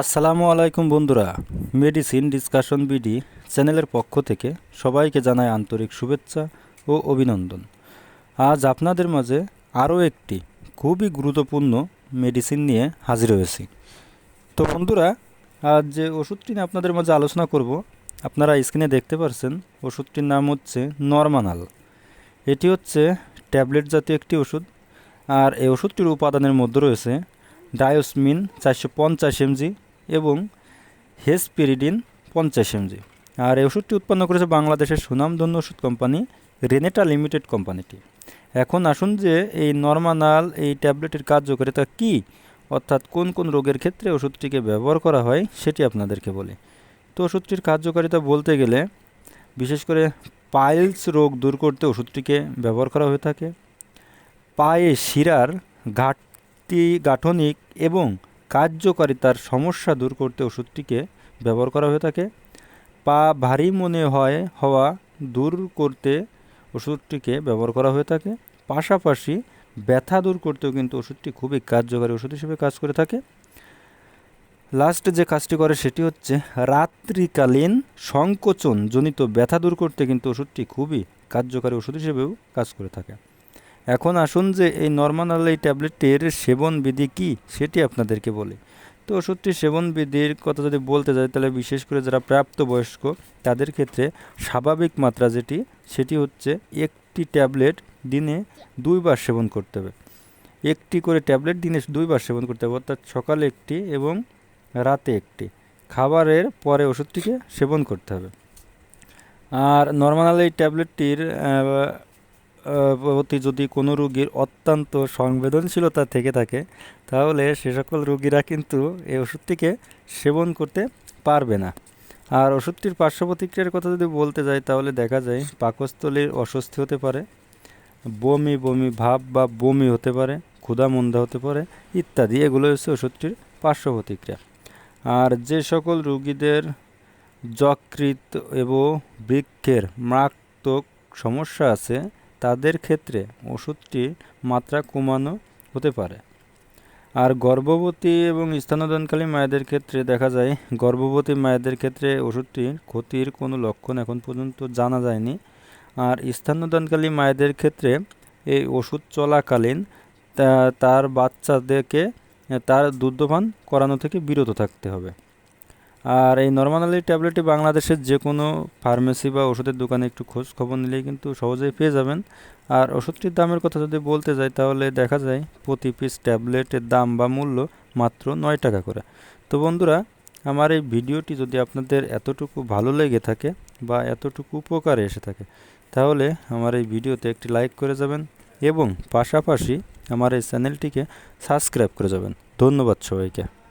আসসালামু আলাইকুম বন্ধুরা। মেডিসিন ডিসকাশন বিডি চ্যানেলের পক্ষ থেকে সবাইকে জানাই আন্তরিক শুভেচ্ছা ও অভিনন্দন। আজ আপনাদের মাঝে আরও একটি খুবই গুরুত্বপূর্ণ মেডিসিন নিয়ে হাজির হয়েছি। তো বন্ধুরা, আজ যে ওষুধটি নিয়ে আপনাদের মাঝে আলোচনা করব, আপনারা স্ক্রিনে দেখতে পারছেন ওষুধটির নাম হচ্ছে নর্মানাল। এটি হচ্ছে ট্যাবলেট জাতীয় একটি ওষুধ আর এই ওষুধটির উপাদানের মধ্যে রয়েছে ডায়োসমিন চারশো পঞ্চাশ এমজি এবং হেসপিরিডিন পঞ্চাশ এমজি। আর এই ওষুধটি উৎপন্ন করেছে বাংলাদেশের সুনামধন্য ওষুধ কোম্পানি রেনেটা লিমিটেড কোম্পানিটি। এখন আসুন যে এই নর্মানাল এই ট্যাবলেটের কার্যকারিতা কী, অর্থাৎ কোন কোন রোগের ক্ষেত্রে ওষুধটিকে ব্যবহার করা হয় সেটি আপনাদেরকে বলি। তো ওষুধটির কার্যকারিতা বলতে গেলে বিশেষ করে পাইলস রোগ দূর করতে ওষুধটিকে ব্যবহার করা হয়ে থাকে। পায়ে শিরার ঘাটতি, গাঠনিক এবং কার্যকারিতার সমস্যা দূর করতে ওষুধটিকে ব্যবহার করা হয়ে থাকে। পা ভারী মনে হয় হওয়া দূর করতে ওষুধটিকে ব্যবহার করা হয়ে থাকে। পাশাপাশি ব্যথা দূর করতেও কিন্তু ওষুধটি খুবই কার্যকারী ওষুধ হিসেবে কাজ করে থাকে। লাস্ট যে কাজটি করে সেটি হচ্ছে রাত্রিকালীন সংকোচন জনিত ব্যথা দূর করতে কিন্তু ওষুধটি খুবই কার্যকারী ওষুধ হিসেবেও কাজ করে থাকে। এখন আসুন যে এই নর্মানাল এই ট্যাবলেটটির সেবন বিধি কী, সেটি আপনাদেরকে বলি। তো ওষুধটির সেবন বিধির কথা যদি বলতে যাই, তাহলে বিশেষ করে যারা প্রাপ্তবয়স্ক, তাদের ক্ষেত্রে স্বাভাবিক মাত্রা যেটি, সেটি হচ্ছে একটি ট্যাবলেট দিনে দুইবার সেবন করতে হবে। একটি করে ট্যাবলেট দিনে দুইবার সেবন করতে হবে, অর্থাৎ সকালে একটি এবং রাতে একটি। খাবারের পরে ওষুধটিকে সেবন করতে হবে। আর নর্মাল এই ট্যাবলেটটির প্রতি যদি কোনো রুগীর অত্যন্ত সংবেদনশীলতা থেকে থাকে, তাহলে সে সকল রুগীরা কিন্তু এই ওষুধটিকে সেবন করতে পারবে না। আর ওষুধটির পার্শ্ব প্রতিক্রিয়ার কথা যদি বলতে যাই, তাহলে দেখা যায় পাকস্থলীর অস্বস্তি হতে পারে, বমি বমি ভাব বা বমি হতে পারে, ক্ষুধা মন্দা হতে পারে ইত্যাদি। এগুলো হচ্ছে ওষুধটির পার্শ্ব প্রতিক্রিয়া আর যে সকল রুগীদের যকৃত এবং বৃক্ষের মারাত্মক সমস্যা আছে তাদের ক্ষেত্রে ওষুধটির মাত্রা কমানো হতে পারে। আর গর্ভবতী এবং স্তন্যদানকালী মায়েদের ক্ষেত্রে দেখা যায়, গর্ভবতী মায়েদের ক্ষেত্রে ওষুধটির ক্ষতির কোনো লক্ষণ এখন পর্যন্ত জানা যায়নি। আর স্তন্যদানকালী মায়েদের ক্ষেত্রে এই ওষুধ চলাকালীন তার বাচ্চাদেরকে, তার দুগ্ধপান করানো থেকে বিরত থাকতে হবে। আর এই নর্মালি ট্যাবলেটটি বাংলাদেশের যে কোনো ফার্মেসি বা ওষুধের দোকানে একটু খোঁজ খবর নিলেই কিন্তু সহজেই পেয়ে যাবেন। আর ওষুধটির দামের কথা যদি বলতে যাই, তাহলে দেখা যায় প্রতি পিস ট্যাবলেটের দাম বা মূল্য মাত্র নয় টাকা করে। তো বন্ধুরা, আমার এই ভিডিওটি যদি আপনাদের এতটুকু ভালো লেগে থাকে বা এতটুকু উপকারে এসে থাকে, তাহলে আমার এই ভিডিওতে একটি লাইক করে যাবেন এবং পাশাপাশি আমার এই চ্যানেলটিকে সাবস্ক্রাইব করে যাবেন। ধন্যবাদ সবাইকে।